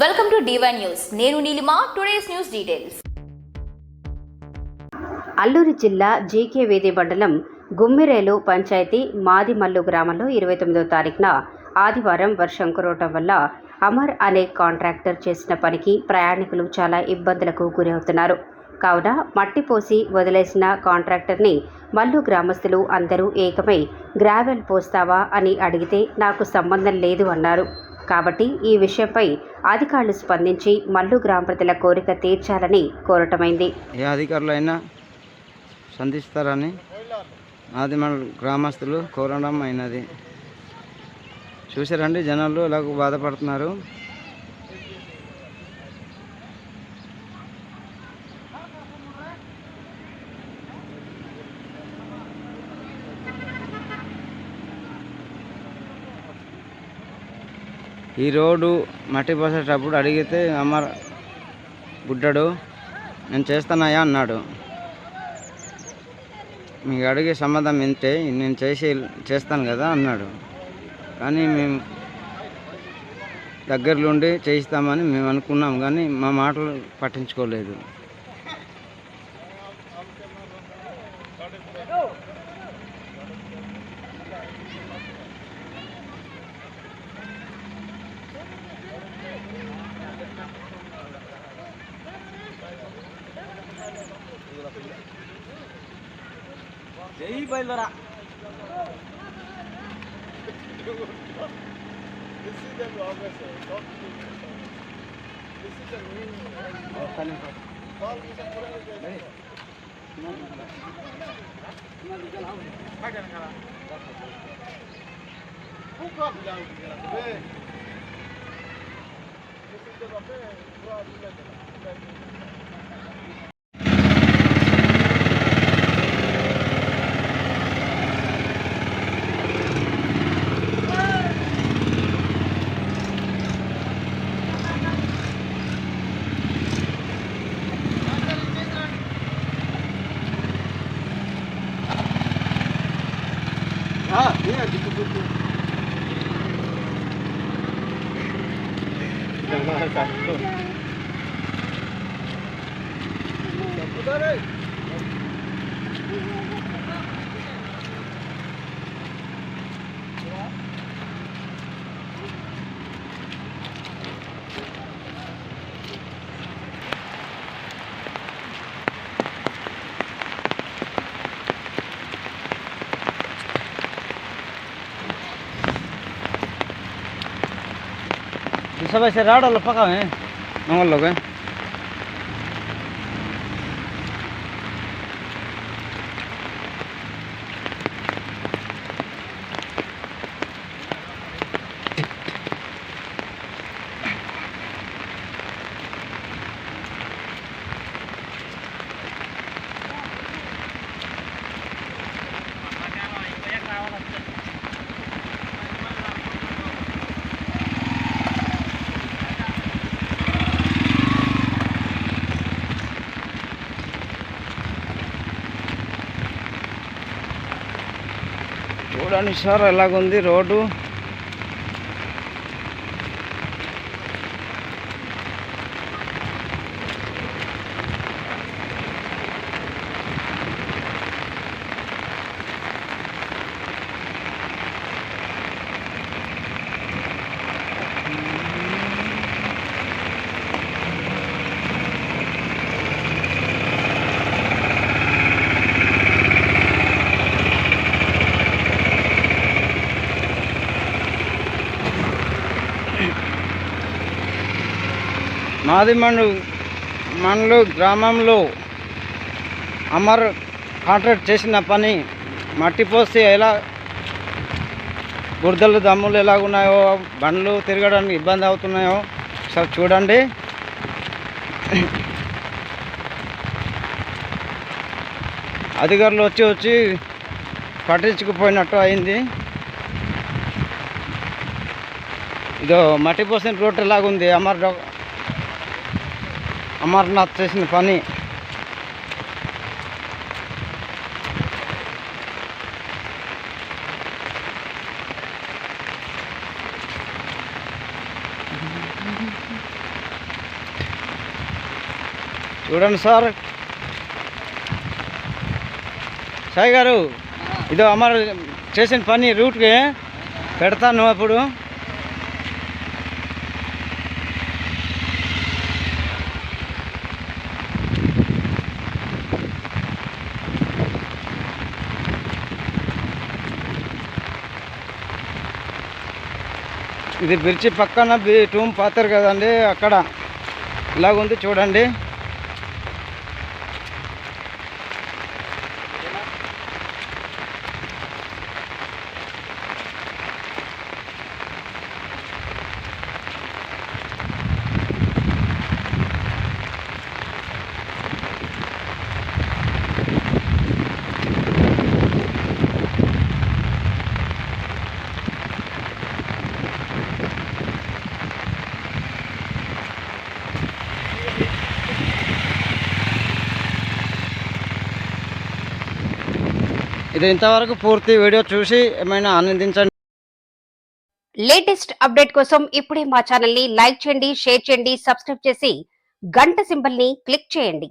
Welcome to DY news నేను Neelima today's news details Alluri జిల్లా జీకే వేది మండలం గుమ్మిరేలు పంచాయతీ మాదిమల్లు గ్రామంలో ఇరవై తొమ్మిదో తారీఖున ఆదివారం వర్షం కురవటం వల్ల అమర్ అనే కాంట్రాక్టర్ చేసిన పనికి ప్రయాణికులు చాలా ఇబ్బందులకు గురవుతున్నారు. కావున మట్టి పోసి వదిలేసిన కాంట్రాక్టర్ని మల్లు గ్రామస్తులు అందరూ ఏకమై గ్రావెల్ పోస్తావా అని అడిగితే నాకు సంబంధం లేదు అన్నారు. కాబట్టి ఈ విషయంపై అధికారులు స్పందించి మల్లు గ్రామ ప్రజల కోరిక తీర్చాలని కోరటమైంది. ఏ అధికారులైనా సంధిస్తారని ఆది గ్రామస్తులు కోరడం అయినది. చూసారండి జనాలు ఎలాగో బాధపడుతున్నారు. ఈ రోడ్డు మట్టి పోసేటప్పుడు అడిగితే అమ్మ గుడ్డడు నేను చేస్తానయ్యా అన్నాడు. మీకు అడిగే సమాధానం ఇంతే నేను చేసి చేస్తాను కదా అన్నాడు. కానీ మేము దగ్గరలో ఉండి చేయిస్తామని మేము అనుకున్నాం కానీ మా మాటలు పట్టించుకోలేదు. এই বাইলরা This is the longest. Talk to me. This is the main. Call me. Who brought. dito dito. Ang mga sakto. Sakto tayo. सब ऐसे राड वाला पका है। नॉर्मल लोग हैं। చూడండి సార్ ఎలాగుంది రోడ్డు? మాది మండు మండలు గ్రామంలో అమర్ కాంట్రాక్ట్ చేసిన పని మట్టి పోసి ఎలా బురదలు దమ్ములు ఎలాగున్నాయో బండ్లు తిరగడానికి ఇబ్బంది అవుతున్నాయో ఒకసారి చూడండి. అధికారులు వచ్చి వచ్చి పట్టించుకుపోయినట్టు అయింది. ఇదో మట్టి పోసిన రోడ్ ఎలాగుంది? అమర్ అమర్నాథ్ చేసిన పని. చూడండి సార్. సాయి గారు ఇదో అమర్ చేసిన పని రూట్కి పెడతాను అప్పుడు. ఇది బ్రిడ్జి పక్కన బి- టూమ్ పాతారు కదండి అక్కడ. ఇలాగుంది చూడండి. ఇది ఇంతవరకు పూర్తి వీడియో చూసి ఏమైనా ఆనందించండి. లేటెస్ట్ అప్డేట్ కోసం ఇప్పుడే మా ఛానల్ని లైక్ చేయండి షేర్ చేయండి సబ్స్క్రైబ్ చేసి గంట సింబల్ని క్లిక్ చేయండి.